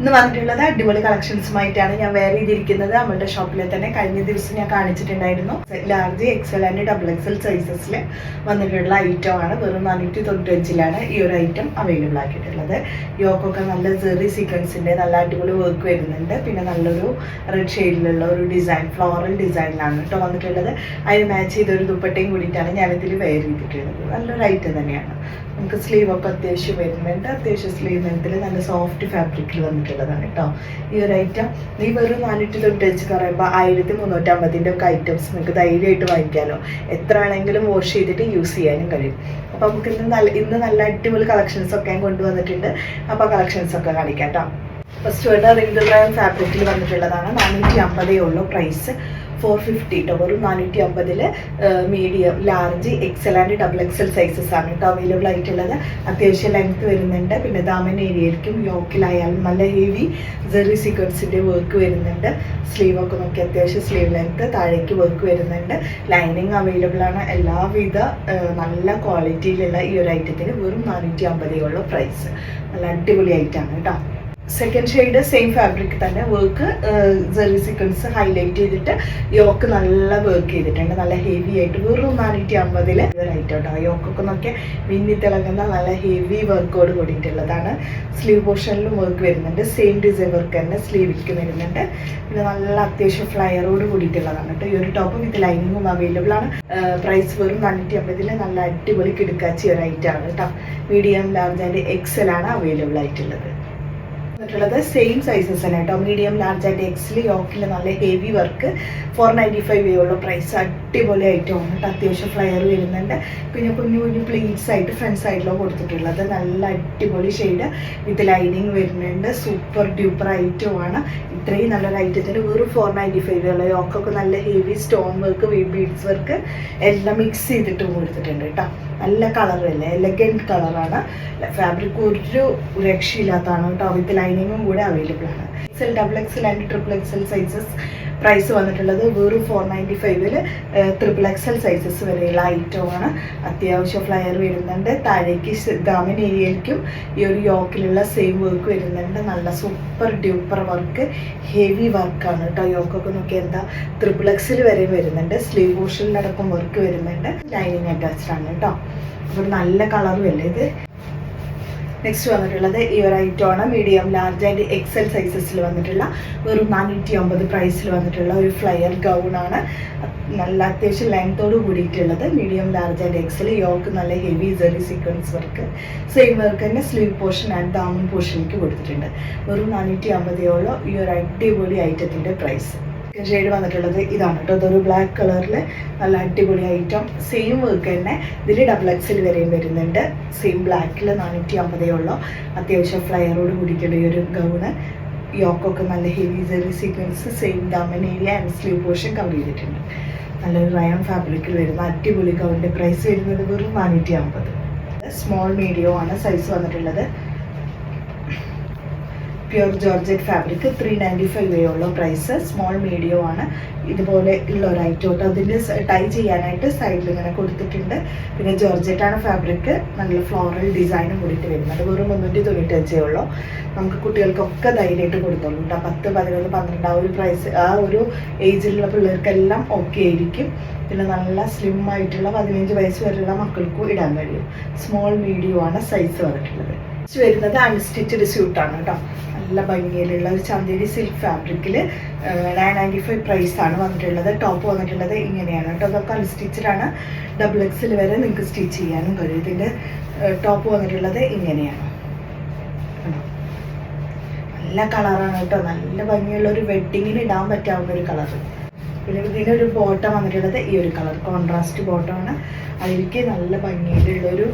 ഇന്ന് വന്നിട്ടുള്ളത് അടിപൊളി കളക്ഷൻസുമായിട്ടാണ് ഞാൻ വെയർ ചെയ്തിരിക്കുന്നത്. നമ്മളുടെ ഷോപ്പിലെ തന്നെ കഴിഞ്ഞ ദിവസം ഞാൻ കാണിച്ചിട്ടുണ്ടായിരുന്നു. Large XL and double XL സൈസസിൽ വന്നിട്ടുള്ള ഐറ്റം ആണ്. വെറും നാനൂറ്റി തൊണ്ണൂറ്റഞ്ചിലാണ് ഈ ഒരു ഐറ്റം അവൈലബിൾ ആക്കിയിട്ടുള്ളത്. യോക്കൊക്കെ നല്ല ജെറി സീക്വൻസിന്റെ നല്ല അടിപൊളി വർക്ക് വരുന്നുണ്ട്. പിന്നെ നല്ലൊരു റെഡ് ഷെയ്ഡിലുള്ള ഒരു ഡിസൈൻ ഫ്ലോറൽ ഡിസൈനിലാണ് കേട്ടോ വന്നിട്ടുള്ളത്. അതിന് മാച്ച് ചെയ്ത ഒരു ദുപ്പട്ടയും കൂടിയിട്ടാണ് ഞാനിതിൽ വെയർ ചെയ്തിട്ടുള്ളത്. നല്ലൊരു ഐറ്റം തന്നെയാണ്. നമുക്ക് സ്ലീവൊക്കെ അത്യാവശ്യം വരുന്നുണ്ട്. അത്യാവശ്യം സ്ലീവ് ലെങ്ത്തിൽ നല്ല സോഫ്റ്റ് ഫാബ്രിക്കിൽ വന്നിട്ടുള്ളതാണ് കേട്ടോ. ഈ ഒരു ഐറ്റം ഈ വെറും നാനൂറ്റി തൊട്ട് വെച്ച് പറയുമ്പോൾ ആയിരത്തി മുന്നൂറ്റമ്പതിന്റെ ഒക്കെ ഐറ്റംസ് നിങ്ങൾക്ക് ധൈര്യമായിട്ട് വാങ്ങിക്കാമല്ലോ എത്ര വേണമെങ്കിലും വാഷ് ചെയ്തിട്ട് യൂസ് ചെയ്യാനും കഴിയും. അപ്പോൾ നമുക്ക് ഇന്ന് നല്ല ഇന്ന് നല്ല അടിപൊളി കളക്ഷൻസ് ഒക്കെ കൊണ്ടുവന്നിട്ടുണ്ട്. അപ്പോൾ കളക്ഷൻസ് ഒക്കെ കാണിക്കാം കേട്ടോ. ഫസ്റ്റ് വേണ്ട റിംഗിൾ ബ്രാൻഡ് ഫാബ്രിക്കിൽ വന്നിട്ടുള്ളതാണ്. നാനൂറ്റി അമ്പതേ ഉള്ളൂ പ്രൈസ് ഫോർ ഫിഫ്റ്റി കേട്ടോ വെറും നാനൂറ്റി അമ്പതിൽ medium large XL and double XL sizes ആണ് കേട്ടോ അവൈലബിൾ ആയിട്ടുള്ളത്. അത്യാവശ്യം ലെങ്ത് വരുന്നുണ്ട്. പിന്നെ ദാമൻ ഏരിയയിലേക്കും യോക്കിലായാലും നല്ല ഹെവി ജെറി സീക്വൻസിന്റെ വർക്ക് വരുന്നുണ്ട്. സ്ലീവ് ഒക്കെ നോക്കി അത്യാവശ്യം സ്ലീവ് ലെങ്ത് താഴേക്ക് വർക്ക് വരുന്നുണ്ട്. ലൈനിങ് അവൈലബിൾ ആണ്. എല്ലാവിധ നല്ല ക്വാളിറ്റിയിലുള്ള ഈ ഒരു ഐറ്റത്തിന് വെറും നാനൂറ്റി അമ്പതേ ഉള്ളൂ പ്രൈസ് നല്ല അടിപൊളി ഐറ്റമാണ് കേട്ടോ സെക്കൻഡ് ഷെയ്ഡ് സെയിം ഫാബ്രിക് തന്നെ വർക്ക് ജെറി സീക്വൻസ് ഹൈലൈറ്റ് ചെയ്തിട്ട് യോക്ക് നല്ല വർക്ക് ചെയ്തിട്ടുണ്ട്. നല്ല ഹെവി ആയിട്ട് വെറും നാനൂറ്റി അമ്പതിൽ ഐറ്റം കേട്ടോ യോക്കൊക്കെ നോക്കിയാൽ മിന്നി തിളങ്ങുന്ന നല്ല ഹെവി വർക്കോട് കൂടിയിട്ടുള്ളതാണ്. സ്ലീവ് പോർഷനിലും വർക്ക് വരുന്നുണ്ട്. സെയിം ഡിസൈൻ വർക്ക് തന്നെ സ്ലീവിലേക്ക് വരുന്നുണ്ട്. പിന്നെ നല്ല അത്യാവശ്യം ഫ്ലയറോട് കൂടിയിട്ടുള്ളതാണ് കേട്ടോ. ഈ ഒരു ടോപ്പും വിത്ത് ലൈനിങ്ങും അവൈലബിൾ ആണ്. പ്രൈസ് വെറും നാനൂറ്റി അമ്പതിൽ നല്ല അടിപൊളി കിടക്കാച്ചി ആണ് കേട്ടോ. മീഡിയം ലാർജ് ആൻഡ് എക്സൽ ആണ് അവൈലബിൾ ആയിട്ടുള്ളത്. വന്നിട്ടുള്ളത് സെയിം സൈസസ് തന്നെ കേട്ടോ. മീഡിയം ലാർജ് ആൻഡ് എക്സിൽ യോക്കിൽ നല്ല heavy work four ninety five ഉള്ള പ്രൈസ് അടിപൊളി ഐറ്റം ആണ് കേട്ടോ. അത്യാവശ്യം ഫ്ലയർ വരുന്നുണ്ട്. പിന്നെ കുഞ്ഞു കുഞ്ഞു പ്ലീറ്റ്സ് ആയിട്ട് ഫ്രണ്ട് സൈഡിലോ കൊടുത്തിട്ടുള്ളത്. നല്ല അടിപൊളി ഷെയ്ഡ് വിത്ത് ലൈനിങ് വരുന്നുണ്ട്. സൂപ്പർ ഡ്യൂപ്പർ ഐറ്റമാണ് ഇത്രയും നല്ലൊരു ഐറ്റത്തിന് വെറും ഫോർ നയന്റി ഫൈവ് യോക്കൊക്കെ നല്ല heavy stone work beads work എല്ലാം മിക്സ് ചെയ്തിട്ട് കൊടുത്തിട്ടുണ്ട് കേട്ടോ. നല്ല കളറല്ലേ എലഗന്റ് കളറാണ് ഫാബ്രിക് ഒരു രക്ഷയില്ലാത്തതാണ് കേട്ടോ. വിത്ത് ലൈനിങ്ങും കൂടെ അവൈലബിൾ ആണ്. XL double XL and triple XL sizes price വന്നിട്ടുള്ളത് വെറും ഫോർ നയന്റി ഫൈവിൽ ട്രിപ്പിൾ എക്സൽ സൈസസ് വരെയുള്ള ഐറ്റമാണ് അത്യാവശ്യം ഫ്ലയർ വരുന്നുണ്ട്. താഴേക്ക് ദാമൻ ഏരിയയിലേക്കും ഈ ഒരു യോക്കിലുള്ള സെയിം വർക്ക് വരുന്നുണ്ട്. നല്ല സൂപ്പർ ഡ്യൂപ്പർ വർക്ക് ഹെവി വർക്കാണ് കേട്ടോ. യോക്കൊക്കെ നോക്കി എന്താ ട്രിപ്പിൾ എക്സിൽ വരെ വരുന്നുണ്ട്. സ്ലീവ് പോർഷനിലടക്കം വർക്ക് വരുന്നുണ്ട്. ലൈനിങ് അറ്റാച്ച്ഡ് ആണ് കേട്ടോ. അപ്പോൾ നല്ല കളറും അല്ലേ ഇത്? നെക്സ്റ്റ് വന്നിട്ടുള്ളത് ഈ ഒരു ഐറ്റമാണ് മീഡിയം ലാർജ് ആൻഡ് എക്സൽ സൈസസിൽ വന്നിട്ടുള്ള വെറും നാനൂറ്റി അമ്പത് പ്രൈസിൽ വന്നിട്ടുള്ള ഒരു ഫ്ലയർ ഗൗൺ ആണ്. നല്ല അത്യാവശ്യം ലെങ്തോട് കൂടിയിട്ടുള്ളത്. Medium large and XL yoke നല്ല heavy zari sequence work same work തന്നെ സ്ലീവ് പോർഷൻ ആൻഡ് ദാമൻ പോർഷനിലേക്ക് കൊടുത്തിട്ടുണ്ട്. വെറും നാനൂറ്റി അമ്പതോളം ഈ ഒരു അടിപൊളി ഐറ്റത്തിന്റെ പ്രൈസ് ഷെയ്ഡ് വന്നിട്ടുള്ളത് ഇതാണ് കേട്ടോ. ഇതൊരു ബ്ലാക്ക് കളറിൽ നല്ല അടിപൊളി ഐറ്റം സെയിം വർക്ക് തന്നെ ഇതിൽ ഡബിൾ എക്സിൽ വരെയും വരുന്നുണ്ട്. സെയിം ബ്ലാക്കിൽ നാനൂറ്റി അമ്പതേ ഉള്ളൂ. അത്യാവശ്യം ഫ്ലയറോട് കൂടിയിട്ടുള്ള ഈ ഒരു ഗൗണ് യോക്കൊക്കെ നല്ല heavy zari sequence same Daman area and sleeve portion cover ചെയ്തിട്ടുണ്ട്. നല്ലൊരു റയൺ ഫാബ്രിക്കിൽ വരുന്ന അടിപൊളി ഗൗണിന്റെ പ്രൈസ് വരുന്നത് വെറും നാനൂറ്റി അമ്പത് സ്മോൾ മീഡിയം ആണ് സൈസ് വന്നിട്ടുള്ളത്. Pure georgette fabric three ninety five ഉള്ള പ്രൈസ് സ്മോൾ മീഡിയം ആണ്. ഇതുപോലെ ഉള്ള ഒരു ഐറ്റം കേട്ടോ. അതിന്റെ ടൈ ചെയ്യാനായിട്ട് സൈഡിൽ ഇങ്ങനെ കൊടുത്തിട്ടുണ്ട്. പിന്നെ ജോർജറ്റ് ആണ് ഫാബ്രിക് നല്ല ഫ്ലോറൽ ഡിസൈനും കൂടിയിട്ട് വരുന്നത് വെറും മുന്നൂറ്റി തൊണ്ണൂറ്റഞ്ചേ ഉള്ളൂ. നമുക്ക് കുട്ടികൾക്കൊക്കെ ധൈര്യമായിട്ട് കൊടുത്തോളൂ കേട്ടോ. പത്ത് പതിനൊന്ന് പന്ത്രണ്ട് ആ ഒരു പ്രൈസ് ആ ഒരു ഏജിലുള്ള പിള്ളേർക്കെല്ലാം ഓക്കെ ആയിരിക്കും. പിന്നെ നല്ല സ്ലിം ആയിട്ടുള്ള പതിനഞ്ച് വയസ്സ് വരെയുള്ള മക്കൾക്കും ഇടാൻ കഴിയും. സ്മോൾ മീഡിയം ആണ് സൈസ് വന്നിട്ടുള്ളത് വരുന്നത് അൺസ്റ്റിച്ചഡ് സ്യൂട്ടാണ് കേട്ടോ. നല്ല ഭംഗിയിലുള്ള ഒരു ചന്തേരി സിൽക്ക് ഫാബ്രിക്കിൽ നയൻ നയന്റി ഫൈവ് പ്രൈസ് ആണ് വന്നിട്ടുള്ളത്. ടോപ്പ് വന്നിട്ടുള്ളത് ഇങ്ങനെയാണ് കേട്ടോ. അതൊക്കെ അൺസ്റ്റിച്ചിലാണ് ഡബിൾ എക്സിൽ വരെ നിങ്ങൾക്ക് സ്റ്റിച്ച് ചെയ്യാനും കഴിയും. ഇതിന്റെ ടോപ്പ് വന്നിട്ടുള്ളത് ഇങ്ങനെയാണ്. നല്ല കളറാണ് കേട്ടോ. നല്ല ഭംഗിയുള്ള ഒരു വെഡ്ഡിങ്ങിന് ഇടാൻ പറ്റാവുന്ന ഒരു കളർ പിന്നെ ഇതിന്റെ ഒരു ബോട്ടം വന്നിട്ടുള്ളത് ഈ ഒരു കളർ കോൺട്രാസ്റ്റ് ബോട്ടമാണ് അതിലേക്ക് നല്ല ഭംഗിയിലുള്ളൊരു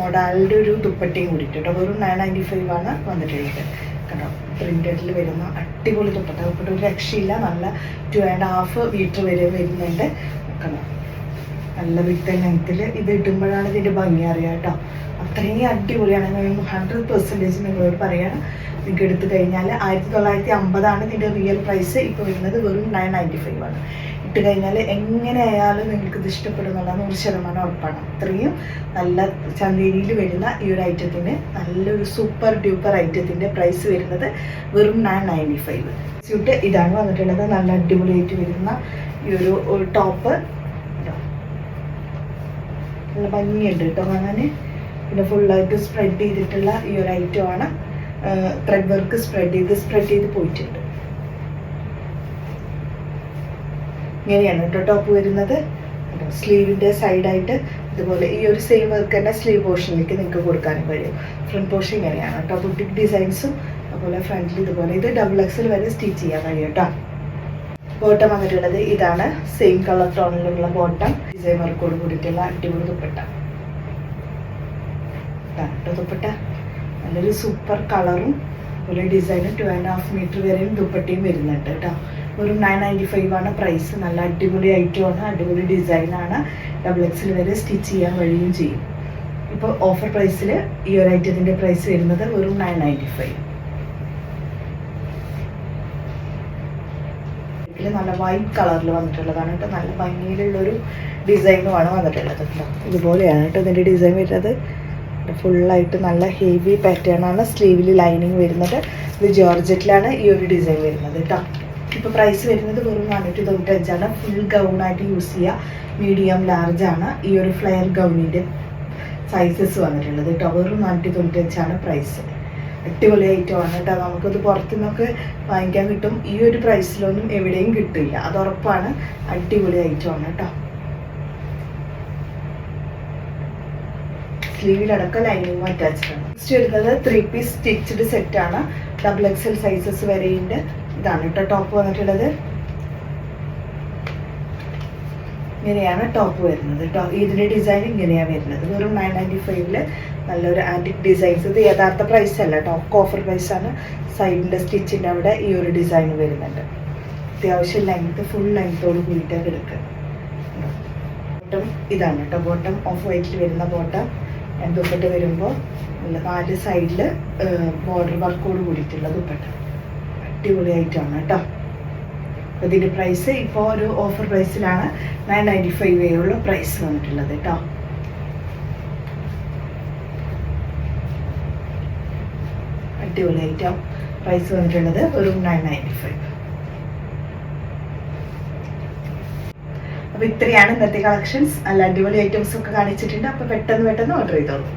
മൊഡാലിന്റെ ഒരു ദുപ്പട്ടയും കൂടിയിട്ട് കേട്ടോ. വെറും നയൻ നയന്റി ഫൈവ് ആണ് വന്നിട്ടുള്ളത്. കേട്ടോ പ്രിന്റഡിൽ വരുന്ന അടിപൊളി ദുപ്പട്ട. ദുപ്പട്ട ഒരു രക്ഷയില്ല. നല്ല ടു ആൻഡ് ഹാഫ് മീറ്റർ വരെ വരുന്നുണ്ട്. കണ്ടോ നല്ല വിത്ത് ലെങ്ത്തിൽ ഇത് ഇടുമ്പോഴാണ് ഇതിന്റെ ഭംഗി അറിയാം കേട്ടോ. അത്രയും അടിപൊളിയാണ്. ഹൺഡ്രഡ് പെർസെന്റേജ് നിങ്ങളോട് പറയാണ്. നിങ്ങൾക്ക് എടുത്തു കഴിഞ്ഞാൽ ആയിരത്തി തൊള്ളായിരത്തി അമ്പതാണ് ഇതിന്റെ റിയൽ പ്രൈസ് ഇപ്പോൾ വരുന്നത് വെറും നയൻ നയന്റി ഫൈവ് ആണ്. ഇട്ട് കഴിഞ്ഞാൽ എങ്ങനെ ആയാലും നിങ്ങൾക്ക് ഇത് ഇഷ്ടപ്പെടുന്നുള്ള നൂറ് ശതമാനം ഉറപ്പാണ്. അത്രയും നല്ല ചന്തേരിയിൽ വരുന്ന ഈ ഒരു ഐറ്റത്തിന് നല്ലൊരു സൂപ്പർ ഡ്യൂപ്പർ ഐറ്റത്തിന്റെ പ്രൈസ് വരുന്നത് വെറും നയൻ നയന്റി ഫൈവ് സ്യൂട്ട് ഇതാണ് വന്നിട്ടുള്ളത്. നല്ല അടിപൊളിയായിട്ട് വരുന്ന ഈ ഒരു ടോപ്പ് നല്ല ഭംഗിയുണ്ട് കേട്ടോ കാണാൻ പിന്നെ ഫുള്ളായിട്ട് സ്പ്രെഡ് ചെയ്തിട്ടുള്ള ഈ ഒരു ഐറ്റമാണ് ത്രെഡ് വർക്ക് സ്പ്രെഡ് ചെയ്ത് സ്പ്രെഡ് ചെയ്ത് പോയിട്ടുണ്ട്. ഇങ്ങനെയാണ് കേട്ടോ ടോപ്പ് വരുന്നത്. സ്ലീവിന്റെ സൈഡായിട്ട് ഇതുപോലെ ഈ ഒരു സെയിം വർക്ക് തന്നെ സ്ലീവ് പോർഷനിലേക്ക് നിങ്ങൾക്ക് കൊടുക്കാനും കഴിയും. ഫ്രണ്ട് പോർഷൻ ഇങ്ങനെയാണ് കേട്ടോ. ബുട്ടിക് ഡിസൈൻസും അതുപോലെ ഫ്രണ്ടിൽ ഇതുപോലെ ഇത് ഡബിൾ എക്സിൽ വരെ സ്റ്റിച്ച് ചെയ്യാൻ കഴിയും കേട്ടോ. ബോട്ടം വന്നിട്ടുള്ളത് ഇതാണ്. സെയിം കളർ ടോണിലുള്ള ബോട്ടം ഡിസൈൻ വർക്കോട് കൂടിയിട്ടുള്ള അടിപൊളി ദുപ്പട്ട. കേട്ടോ ദുപ്പട്ട. നല്ലൊരു സൂപ്പർ കളറും അതുപോലെ ഡിസൈനും ടു ആൻഡ് ഹാഫ് മീറ്റർ വരെയും ദുപ്പട്ടയും വരുന്നുണ്ട് കേട്ടോ. ഒരു നയൻ നയന്റി ഫൈവ് ആണ് പ്രൈസ് നല്ല അടിപൊളി ഐറ്റമാണ് അടിപൊളി ഡിസൈനാണ് ഡബിൾ എക്സിൽ വരെ സ്റ്റിച്ച് ചെയ്യാൻ കഴിയും ചെയ്യും. ഇപ്പോൾ ഓഫർ പ്രൈസിൽ ഈ ഒരു ഐറ്റത്തിന്റെ പ്രൈസ് വരുന്നത് വെറും നയൻ നയന്റി ഫൈവ് നല്ല വൈറ്റ് കളറിൽ വന്നിട്ടുള്ളതാണ് കേട്ടോ. നല്ല ഭംഗിയിലുള്ളൊരു ഡിസൈനുമാണ് വന്നിട്ടുള്ളത് കേട്ടോ. ഇതുപോലെയാണ് കേട്ടോ ഇതിന്റെ ഡിസൈൻ വരുന്നത്. ഫുള്ളായിട്ട് നല്ല ഹെവി പാറ്റേൺ ആണ്. സ്ലീവിൽ ലൈനിങ് വരുന്നത്. ഇത് ജോർജറ്റിലാണ് ഈ ഒരു ഡിസൈൻ വരുന്നത് കേട്ടോ. ഇപ്പോൾ പ്രൈസ് വരുന്നത് വെറും നാനൂറ്റി തൊണ്ണൂറ്റഞ്ചാണ് ഫുൾ ഗൗണായിട്ട് യൂസ് ചെയ്യുക മീഡിയം ലാർജ് ആണ്. ഈ ഒരു ഫ്ലെയർ ഗൗണിന്റെ സൈസസ് വന്നിട്ടുള്ളത് കേട്ടോ. വെറും നാനൂറ്റി തൊണ്ണൂറ്റഞ്ചാണ് പ്രൈസ് അടിപൊളി ഐറ്റമാണ് കേട്ടോ. നമുക്കത് പുറത്തുനിന്നൊക്കെ വാങ്ങിക്കാൻ കിട്ടും. ഈ ഒരു പ്രൈസിലൊന്നും എവിടെയും കിട്ടില്ല. അത് ഉറപ്പാണ്. അടിപൊളി ഐറ്റമാണ് കേട്ടോ. സ്ലീവിലടക്കം ലൈനിങ്ങും അറ്റാച്ച്ഡ് ആണ്. നെക്സ്റ്റ് വരുന്നത് ത്രീ പീസ് സ്റ്റിച്ചഡ് സെറ്റാണ് ഡബിൾ എക്സൽ സൈസസ് വരെയുണ്ട്. ഇതാണ് കേട്ടോ ടോപ്പ് വന്നിട്ടുള്ളത്. ഇങ്ങനെയാണ് ടോപ്പ് വരുന്നത് ടോപ്പ് ഇതിന്റെ ഡിസൈൻ ഇങ്ങനെയാണ് വരുന്നത്. വെറും നയൻ നയന്റി ഫൈവിൽ നല്ലൊരു ആന്റിക് ഡിസൈൻസ് ഇത് യഥാർത്ഥ പ്രൈസ് അല്ല ടോപ്പ് ഓഫർ പ്രൈസ് ആണ്. സൈഡിന്റെ സ്റ്റിച്ചിന്റെ അവിടെ ഈ ഒരു ഡിസൈൻ വരുന്നുണ്ട്. അത്യാവശ്യം ലെങ്ത് ഫുൾ ലെങ്ത്തോട് മീറ്റർ എടുക്കുക ബോട്ടം ഇതാണ് കേട്ടോ. ബോട്ടം ഓഫ് വൈറ്റിൽ വരുന്ന ബോട്ടം ദുപ്പട്ട വരുമ്പോൾ നല്ല നാല് സൈഡിൽ ബോർഡർ വർക്കോട് കൂടിയിട്ടുള്ള ദുപ്പട്ട. അടിപൊളിയായിട്ടാണ് കേട്ടോ. ഇതിന്റെ പ്രൈസ് ഇപ്പോൾ ഒരു ഓഫർ പ്രൈസിലാണ് നയൻ നയന്റി ഫൈവ് ഉള്ള പ്രൈസ് വന്നിട്ടുള്ളത് കേട്ടോ. അടിപൊളി ഐറ്റം പ്രൈസ് വന്നിട്ടുള്ളത് ഒരു നയൻ നയന്റി ഫൈവ് അപ്പോൾ ഇത്രയാണ് ഇന്നത്തെ കളക്ഷൻസ് നല്ല അടിപൊളി ഐറ്റംസ് ഒക്കെ കാണിച്ചിട്ടുണ്ട്. അപ്പോൾ പെട്ടെന്ന് പെട്ടെന്ന് ഓർഡർ ചെയ്തോളൂ.